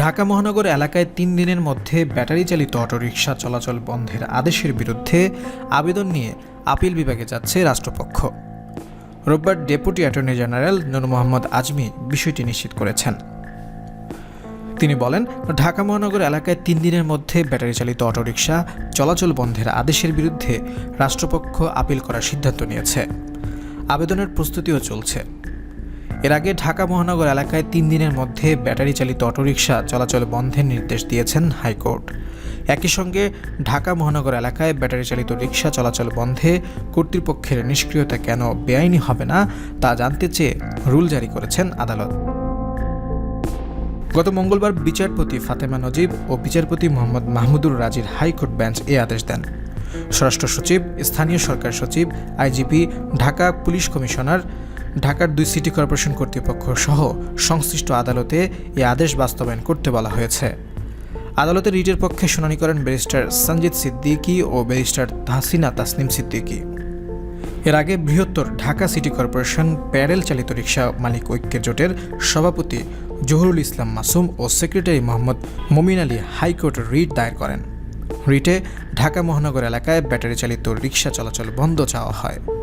ঢাকা মহানগর এলাকায় তিন দিনের মধ্যে ব্যাটারি চালিত অটোরিকশা চলাচল বন্ধের আদেশের বিরুদ্ধে আবেদন নিয়ে আপিল বিভাগে যাচ্ছে রাষ্ট্রপক্ষ। রোববার deputy attorney general Nur Mohammad Azmi বিষয়টি নিশ্চিত করেছেন। তিনি বলেন, ঢাকা মহানগর এলাকায় তিন দিনের মধ্যে ব্যাটারি চালিত অটোরিকশা চলাচল বন্ধের আদেশের বিরুদ্ধে রাষ্ট্রপক্ষ আপিল করার সিদ্ধান্ত নিয়েছে। আবেদনের প্রস্তুতিও চলছে। এর আগে ঢাকা মহানগর এলাকায় তিন দিনের মধ্যে ব্যাটারি চালিত অটোরিকশা চলাচল বন্ধের নির্দেশ দিয়েছেন হাইকোর্ট। একই সঙ্গে ঢাকা মহানগর এলাকায় ব্যাটারি চালিত রিকশা চলাচল বন্ধে কর্তৃপক্ষের নিষ্ক্রিয়তা কেন বেআইনি হবে না, তা জানতে চেয়ে রুল জারি করেছেন আদালত। গত মঙ্গলবার বিচারপতি ফাতেমা নজিব ও বিচারপতি মোহাম্মদ মাহমুদুর রাজির হাইকোর্ট বেঞ্চ এ আদেশ দেন। স্বরাষ্ট্র সচিব, স্থানীয় সরকার সচিব, আইজিপি, ঢাকা পুলিশ কমিশনার ঢাকার দুই সিটি কর্পোরেশন কর্তৃপক্ষ সহ সংশ্লিষ্ট আদালতে এ আদেশ বাস্তবায়ন করতে বলা হয়েছে। আদালতে রিটের পক্ষে শুনানি করেন ব্যারিস্টার সঞ্জিত সিদ্দিকী ও ব্যারিস্টার তাহসিনা তাসনিম সিদ্দিকী। এর আগে বৃহত্তর ঢাকা সিটি কর্পোরেশন প্যারেল চালিত রিক্সা মালিক ঐক্য জোটের সভাপতি জহুরুল ইসলাম মাসুম ও সেক্রেটারি মোহাম্মদ মমিন আলী হাইকোর্টে রিট দায়ের করেন। রিটে ঢাকা মহানগর এলাকায় ব্যাটারি চালিত রিক্সা চলাচল বন্ধ চাওয়া হয়।